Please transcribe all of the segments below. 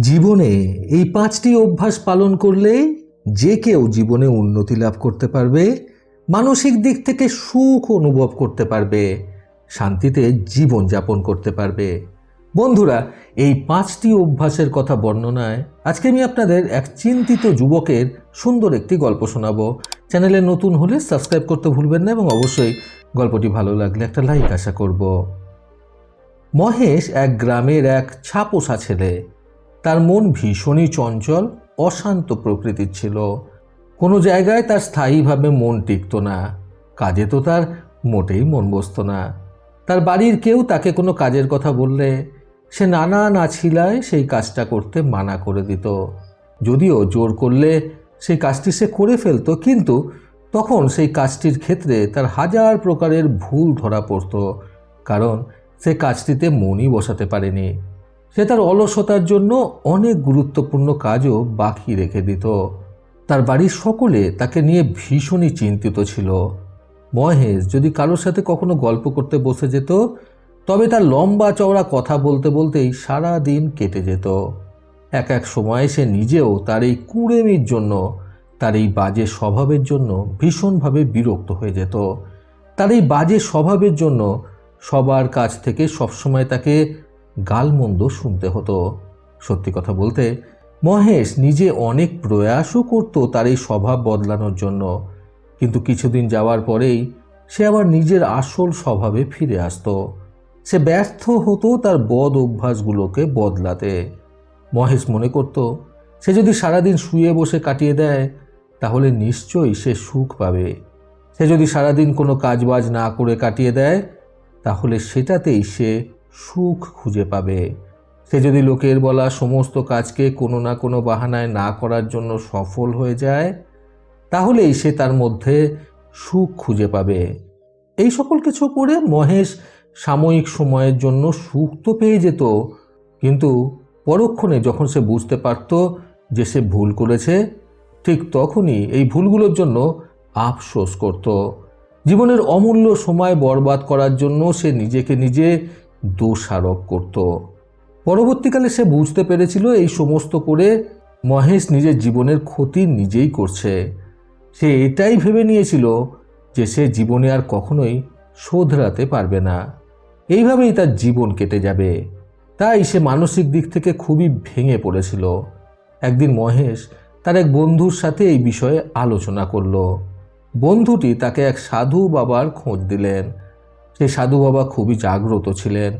জীবনে এই পাঁচটি অভ্যাস পালন করলেই যে কেউ জীবনে উন্নতি লাভ করতে পারবে, মানসিক দিক থেকে সুখ অনুভব করতে পারবে, শান্তিতে জীবন যাপন করতে পারবে। বন্ধুরা, এই পাঁচটি অভ্যাসের কথা বর্ণনায় আজকে আমি আপনাদের এক চিন্তিত যুবকের সুন্দর একটি গল্প শোনাবো। চ্যানেলে নতুন হলে সাবস্ক্রাইব করতে ভুলবেন না এবং অবশ্যই গল্পটি ভালো লাগলে একটা লাইক আশা করব। মহেশ এক গ্রামের এক ছাপোষা ছেলে তার মন ভীষণই চঞ্চল, অশান্ত প্রকৃতির ছিল। কোনো জায়গায় তার স্থায়ীভাবে মন টিকত না, কাজে তো তার মোটেই মন বসত না। তার বাড়ির কেউ তাকে কোনো কাজের কথা বললে, সে নানা নাছিলায় সেই কাজটা করতে মানা করে দিত। যদিও জোর করলে সেই কাজটি সে করে ফেলতো, কিন্তু তখন সেই কাজটির ক্ষেত্রে তার হাজার প্রকারের ভুল ধরা পড়তো, কারণ সে কাজটিতে মনই বসাতে পারেনি। সে তার অলসতার জন্য অনেক গুরুত্বপূর্ণ কাজও বাকি রেখে দিত। তার বাড়ির সকলে তাকে নিয়ে ভীষণই চিন্তিত ছিল। মহেশ যদি কারোর সাথে কখনো গল্প করতে বসে যেত, তবে তার লম্বা চওড়া কথা বলতে বলতেই সারা দিন কেটে যেত। এক এক সময় সে নিজেও তার এই কুড়েমির জন্য, তার এই বাজে স্বভাবের জন্য ভীষণভাবে বিরক্ত হয়ে যেত। তার এই বাজে স্বভাবের জন্য সবার কাছ থেকে সবসময় তাকে গালমন্দ শুনতে হতো। সত্যি কথা বলতে, মহেশ নিজে অনেক প্রয়াসও করত তার এই স্বভাব বদলানোর জন্য। কিন্তু কিছুদিন যাওয়ার পরেই সে আবার নিজের আসল স্বভাবে ফিরে আসতো। সে ব্যর্থ হতো তার বদ অভ্যাসগুলোকে বদলাতে। মহেশ মনে করত, সে যদি সারাদিন শুয়ে বসে কাটিয়ে দেয়, তাহলে নিশ্চয়ই সে সুখ পাবে। সে যদি সারাদিন কোনো কাজবাজ না করে কাটিয়ে দেয়, তাহলে সেটাতেই সে সুখ খুঁজে পাবে। সে যদি লোকের বলা সমস্ত কাজকে কোনো না কোনো বাহানায় না করার জন্য সফল হয়ে যায়, তাহলেই সে তার মধ্যে সুখ খুঁজে পাবে। এই সকল কিছু করে মহেশ সাময়িক সময়ের জন্য সুখ তো পেয়ে যেত, কিন্তু পরক্ষণে যখন সে বুঝতে পারত যে সে ভুল করেছে, ঠিক তখনই এই ভুলগুলোর জন্য আফসোস করত। জীবনের অমূল্য সময় বরবাদ করার জন্য সে নিজেকে নিজে দোষারোপ করত। পরবর্তীকালে সে বুঝতে পেরেছিল এই সমস্ত করে মহেশ নিজের জীবনের ক্ষতি নিজেই করছে। সে এটাই ভেবে নিয়েছিল যে সে জীবনে আর কখনোই শোধরাতে পারবে না। এইভাবেই তার জীবন কেটে যাবে। তাই সে মানসিক দিক থেকে খুবই ভেঙে পড়েছিল। একদিন মহেশ তার এক বন্ধুর সাথে এই বিষয়ে আলোচনা করল। বন্ধুটি তাকে এক সাধু বাবার খোঁজ দিলেন। সেই সাধু বাবা খুবই জাগ্রত ছিলেন।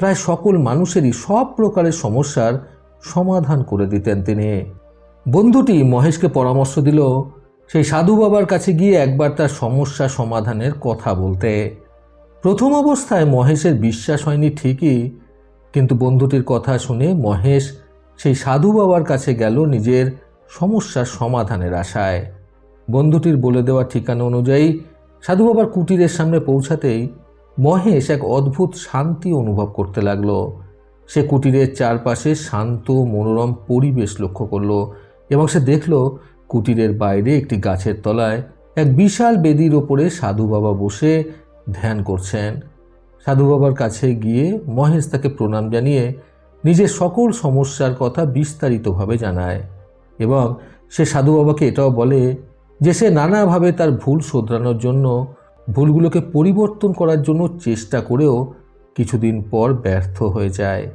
প্রায় সকল মানুষেরই সব প্রকারের সমস্যার সমাধান করে দিতেন তিনি। বন্ধুটি মহেশকে পরামর্শ দিল, সেই সাধু বাবার কাছে গিয়ে একবার তার সমস্যা সমাধানের কথা বলতে। প্রথম অবস্থায় মহেশের বিশ্বাস হয়নি ঠিকই, কিন্তু বন্ধুটির কথা শুনে মহেশ সেই সাধু বাবার কাছে গেল নিজের সমস্যার সমাধানের আশায়। বন্ধুটির বলে দেওয়া ঠিকানা অনুযায়ী সাধু বাবার কুটিরের সামনে পৌঁছাতেই মহেশ এক অদ্ভুত শান্তি অনুভব করতে লাগল। সে কুটিরের চারপাশে শান্ত, মনোরম পরিবেশ লক্ষ্য করল এবং সে দেখল কুটিরের বাইরে একটি গাছের তলায় এক বিশাল বেদির ওপরে সাধু বাবা বসে ধ্যান করছেন। সাধু বাবার কাছে গিয়ে মহেশ তাকে প্রণাম জানিয়ে নিজের সকল সমস্যার কথা বিস্তারিতভাবে জানায় এবং সে সাধু বাবাকে এটাও বলে যে সে নানাভাবে তার ভুল শোধরানোর জন্য ভুলগুলোকে পরিবর্তন করার জন্য চেষ্টা করেও কিছুদিন পর ব্যর্থ হয়ে যায়।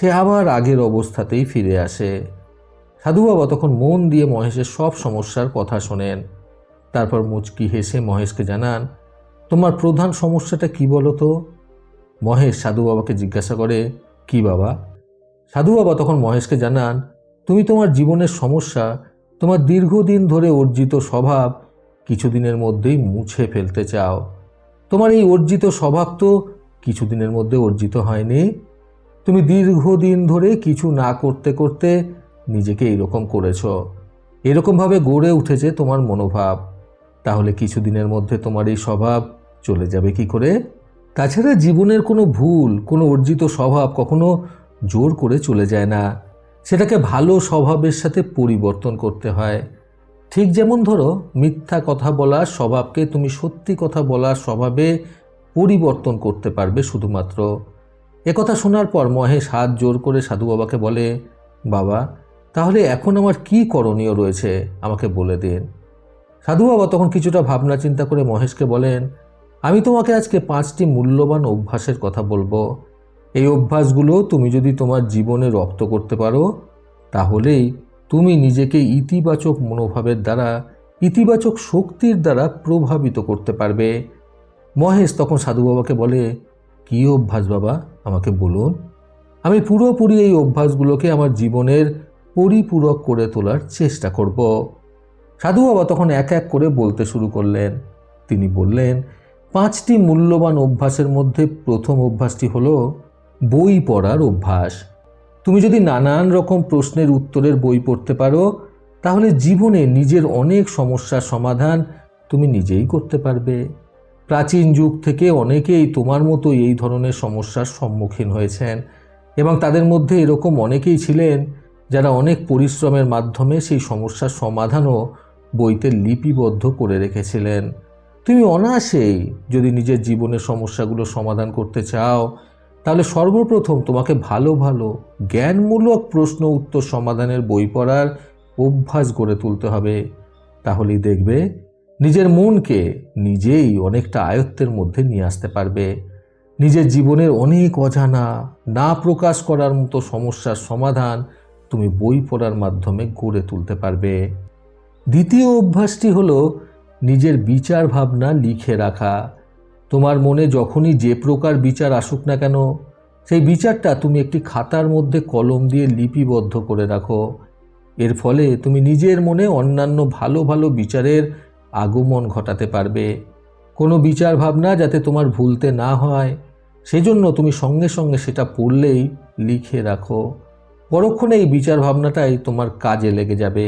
সে আবার আগের অবস্থাতেই ফিরে আসে। সাধু বাবা তখন মন দিয়ে মহেশের সব সমস্যার কথা শোনেন। তারপর মুচকি হেসে মহেশকে জানান, তোমার প্রধান সমস্যাটা কি বলো তো? মহেশ সাধু বাবাকে জিজ্ঞাসা করে, কি বাবা? সাধু বাবা তখন মহেশকে জানান, তুমি তোমার জীবনের সমস্যা, তোমার দীর্ঘদিন ধরে অর্জিত স্বভাব কিছুদিনের মধ্যেই মুছে ফেলতে চাও। তোমার এই অর্জিত স্বভাব তো কিছুদিনের মধ্যে অর্জিত হয়নি। তুমি দীর্ঘদিন ধরে কিছু না করতে করতে নিজেকে এরকম করেছ। এরকমভাবে গড়ে উঠেছে তোমার মনোভাব। তাহলে কিছুদিনের মধ্যে তোমার এই স্বভাব চলে যাবে কি করে? তাছাড়া জীবনের কোনো ভুল, কোনো অর্জিত স্বভাব কখনো জোর করে চলে যায় না। সেটাকে ভালো স্বভাবের সাথে পরিবর্তন করতে হয়। ঠিক যেমন ধরো, মিথ্যা কথা বলার স্বভাবকে তুমি সত্যি কথা বলার স্বভাবে পরিবর্তন করতে পারবে শুধুমাত্র। একথা শোনার পর মহেশ হাত জোর করে সাধু বাবাকে বলে, বাবা, তাহলে এখন আমার কি করণীয় রয়েছে? আমাকে বলে দিন। সাধু বাবা তখন কিছুটা ভাবনা চিন্তা করে মহেশকে বলেন, আমি তোমাকে আজকে পাঁচটি মূল্যবান অভ্যাসের কথা বলব। এই অভ্যাসগুলো তুমি যদি তোমার জীবনে রপ্ত করতে পারো, তাহলেই তুমি নিজেকে ইতিবাচক মনোভাবের দ্বারা, ইতিবাচক শক্তির দ্বারা প্রভাবিত করতে পারবে। মহেশ তখন সাধু বাবাকে বলে, কী অভ্যাস বাবা? আমাকে বলুন। আমি পুরোপুরি এই অভ্যাসগুলোকে আমার জীবনের পরিপূরক করে তোলার চেষ্টা করব। সাধু বাবা তখন এক এক করে বলতে শুরু করলেন। তিনি বললেন, পাঁচটি মূল্যবান অভ্যাসের মধ্যে প্রথম অভ্যাসটি হলো বই পড়ার অভ্যাস। তুমি যদি নানান রকম প্রশ্নের উত্তরের বই পড়তে পারো, তাহলে জীবনে নিজের অনেক সমস্যার সমাধান তুমি নিজেই করতে পারবে। প্রাচীন যুগ থেকে অনেকেই তোমার মতো এই ধরনের সমস্যার সম্মুখীন হয়েছেন এবং তাদের মধ্যে এরকম অনেকেই ছিলেন যারা অনেক পরিশ্রমের মাধ্যমে সেই সমস্যার সমাধানও বইতে লিপিবদ্ধ করে রেখেছিলেন। তুমি অনায়াসেই যদি নিজের জীবনের সমস্যাগুলো সমাধান করতে চাও তাহলে সর্বপ্রথম তোমাকে ভালো ভালো জ্ঞানমূলক প্রশ্ন উত্তর সমাধানের বই পড়ার অভ্যাস গড়ে তুলতে হবে। তাহলেই দেখবে নিজের মনকে নিজেই অনেকটা আয়ত্তের মধ্যে নিয়ে আসতে পারবে। নিজের জীবনের অনেক অজানা, না প্রকাশ করার মতো সমস্যার সমাধান তুমি বই পড়ার মাধ্যমে গড়ে তুলতে পারবে। দ্বিতীয় অভ্যাসটি হলো নিজের বিচার ভাবনা লিখে রাখা। তোমার মনে যখনই যে প্রকার বিচার আসুক না কেন, সেই বিচারটা তুমি একটি খাতার মধ্যে কলম দিয়ে লিপিবদ্ধ করে রাখো। এর ফলে তুমি নিজের মনে অন্যান্য ভালো ভালো বিচারের আগমন ঘটাতে পারবে। কোনো বিচার ভাবনা যাতে তোমার ভুলতে না হয়, সেজন্য তুমি সঙ্গে সঙ্গে সেটা পড়লেই লিখে রাখো। পরক্ষণে এই বিচার ভাবনাটাই তোমার কাজে লেগে যাবে।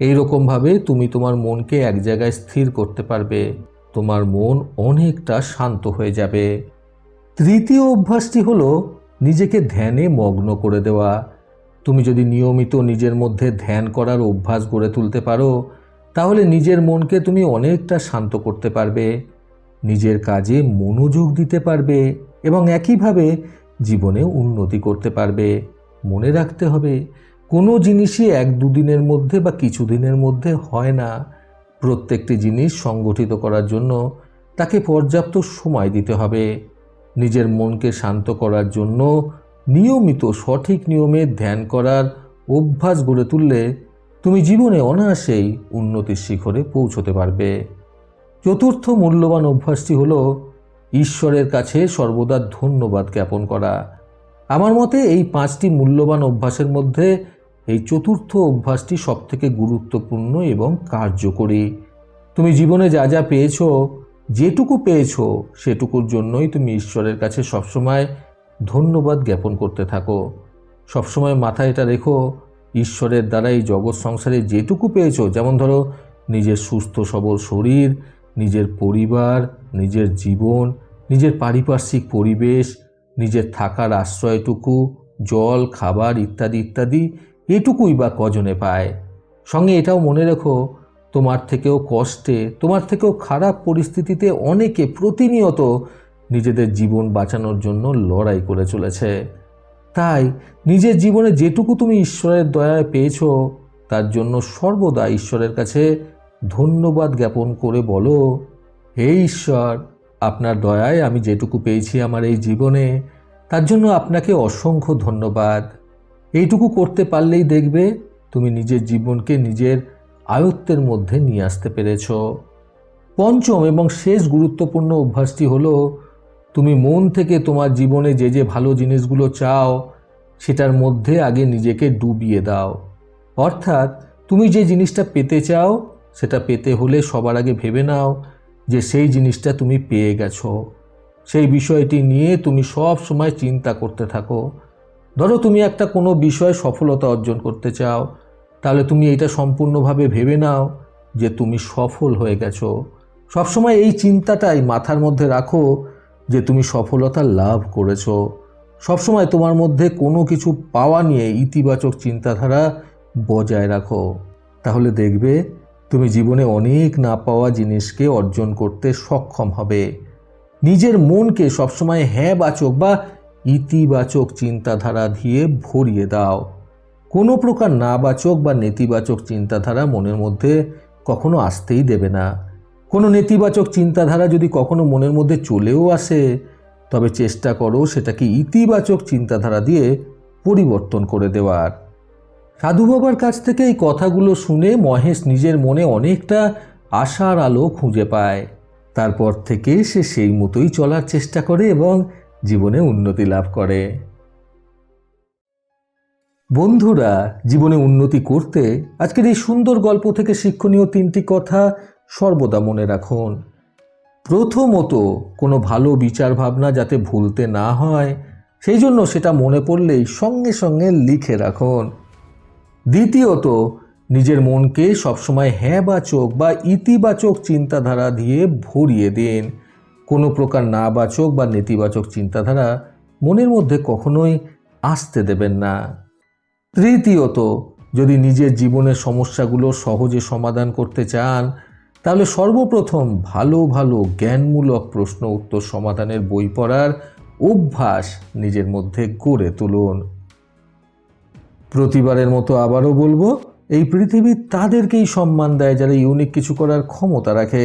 এই রকমভাবে তুমি তোমার মনকে এক জায়গায় স্থির করতে পারবে। তোমার মন অনেকটা শান্ত হয়ে যাবে। তৃতীয় অভ্যাসটি হলো নিজেকে ধ্যানে মগ্ন করে দেওয়া। তুমি যদি নিয়মিত নিজের মধ্যে ধ্যান করার অভ্যাস গড়ে তুলতে পারো, তাহলে নিজের মনকে তুমি অনেকটা শান্ত করতে পারবে। নিজের কাজে মনোযোগ দিতে পারবে এবং একইভাবে জীবনে উন্নতি করতে পারবে। মনে রাখতে হবে, কোনো জিনিসই এক দুদিনের মধ্যে বা কিছুদিনের মধ্যে হয় না। প্রত্যেকটি জিনিস সংগঠিত করার জন্য তাকে পর্যাপ্ত সময় দিতে হবে। নিজের মনকে শান্ত করার জন্য নিয়মিত সঠিক নিয়মে ধ্যান করার অভ্যাস গড়ে তুললে তুমি জীবনে অনায়াসেই উন্নতির শিখরে পৌঁছতে পারবে। চতুর্থ মূল্যবান অভ্যাসটি হল ঈশ্বরের কাছে সর্বদা ধন্যবাদ জ্ঞাপন করা। আমার মতে এই পাঁচটি মূল্যবান অভ্যাসের মধ্যে এই চতুর্থ অভ্যাসটি সবথেকে গুরুত্বপূর্ণ এবং কার্যকরী। তুমি জীবনে যা যা পেয়েছ, যেটুকু পেয়েছ, সেটুকুর জন্যই তুমি ঈশ্বরের কাছে সবসময় ধন্যবাদ জ্ঞাপন করতে থাকো। সবসময় মাথায় এটা রেখো, ঈশ্বরের দ্বারা এই জগৎ সংসারে যেটুকু পেয়েছ, যেমন ধরো নিজের সুস্থ সবল শরীর, নিজের পরিবার, নিজের জীবন, নিজের পারিপার্শ্বিক পরিবেশ, নিজের থাকার আশ্রয়টুকু, জল, খাবার ইত্যাদি ইত্যাদি এটুকুই বা কজনে পায়। সঙ্গে এটাও মনে রেখো, তোমার থেকেও কষ্টে, তোমার থেকেও খারাপ পরিস্থিতিতে অনেকে প্রতিনিয়ত নিজেদের জীবন বাঁচানোর জন্য লড়াই করে চলেছে। তাই নিজের জীবনে যেটুকু তুমি ঈশ্বরের দয়ায় পেয়েছ, তার জন্য সর্বদা ঈশ্বরের কাছে ধন্যবাদ জ্ঞাপন করে বলো, হে ঈশ্বর, আপনার দয়ায় আমি যেটুকু পেয়েছি আমার এই জীবনে, তার জন্য আপনাকে অসংখ্য ধন্যবাদ। এইটুকু করতে পারলেই দেখবে তুমি নিজের জীবনকে নিজের আয়ত্তের মধ্যে নিয়ে আসতে পেরেছ। পঞ্চম এবং শেষ গুরুত্বপূর্ণ অভ্যাসটি হলো, তুমি মন থেকে তোমার জীবনে যে যে ভালো জিনিসগুলো চাও, সেটার মধ্যে আগে নিজেকে ডুবিয়ে দাও। অর্থাৎ, তুমি যে জিনিসটা পেতে চাও, সেটা পেতে হলে সবার আগে ভেবে নাও যে সেই জিনিসটা তুমি পেয়ে গেছো। সেই বিষয়টি নিয়ে তুমি সব সময় চিন্তা করতে থাকো। ধরো তুমি একটা কোনো বিষয়ে সফলতা অর্জন করতে চাও, তাহলে তুমি এটা সম্পূর্ণভাবে ভেবে নাও যে তুমি সফল হয়ে গেছো। সবসময় এই চিন্তাটাই মাথার মধ্যে রাখো যে তুমি সফলতা লাভ করেছ। সবসময় তোমার মধ্যে কোনো কিছু পাওয়া নিয়ে ইতিবাচক চিন্তাধারা বজায় রাখো। তাহলে দেখবে তুমি জীবনে অনেক না পাওয়া জিনিসকে অর্জন করতে সক্ষম হবে। নিজের মনকে সবসময় হ্যাঁ বাচক বা ইতিবাচক চিন্তাধারা দিয়ে ভরিয়ে দাও। কোনো প্রকার নাবাচক বা নেতিবাচক চিন্তাধারা মনের মধ্যে কখনো আসতেই দেবে না। কোনো নেতিবাচক চিন্তাধারা যদি কখনো মনের মধ্যে চলেও আসে, তবে চেষ্টা করো সেটাকে ইতিবাচক চিন্তাধারা দিয়ে পরিবর্তন করে দেওয়ার। সাধু বাবার কাছ থেকে এই কথাগুলো শুনে মহেশ নিজের মনে অনেকটা আশার আলো খুঁজে পায়। তারপর থেকে সে সেই মতোই চলার চেষ্টা করে এবং জীবনে উন্নতি লাভ করে। বন্ধুরা, জীবনে উন্নতি করতে আজকের এই সুন্দর গল্প থেকে শিক্ষণীয় তিনটি কথা সর্বদা মনে রাখুন। প্রথমত, কোনো ভালো বিচার ভাবনা যাতে ভুলতে না হয়, সেই জন্য সেটা মনে পড়লেই সঙ্গে সঙ্গে লিখে রাখুন। দ্বিতীয়ত, নিজের মনকে সবসময় হ্যাঁবাচক বা ইতিবাচক চিন্তাধারা দিয়ে ভরিয়ে দিন। কোনো প্রকার নাবাচক বা নেতিবাচক চিন্তাধারা মনের মধ্যে কখনোই আসতে দেবেন না। তৃতীয়ত, যদি নিজের জীবনের সমস্যাগুলো সহজে সমাধান করতে চান, তাহলে সর্বপ্রথম ভালো ভালো জ্ঞানমূলক প্রশ্ন উত্তর সমাধানের বই পড়ার অভ্যাস নিজের মধ্যে গড়ে তুলুন। প্রতিবারের মতো আবারও বলব, এই পৃথিবী তাদেরকেই সম্মান দেয় যারা ইউনিক কিছু করার ক্ষমতা রাখে।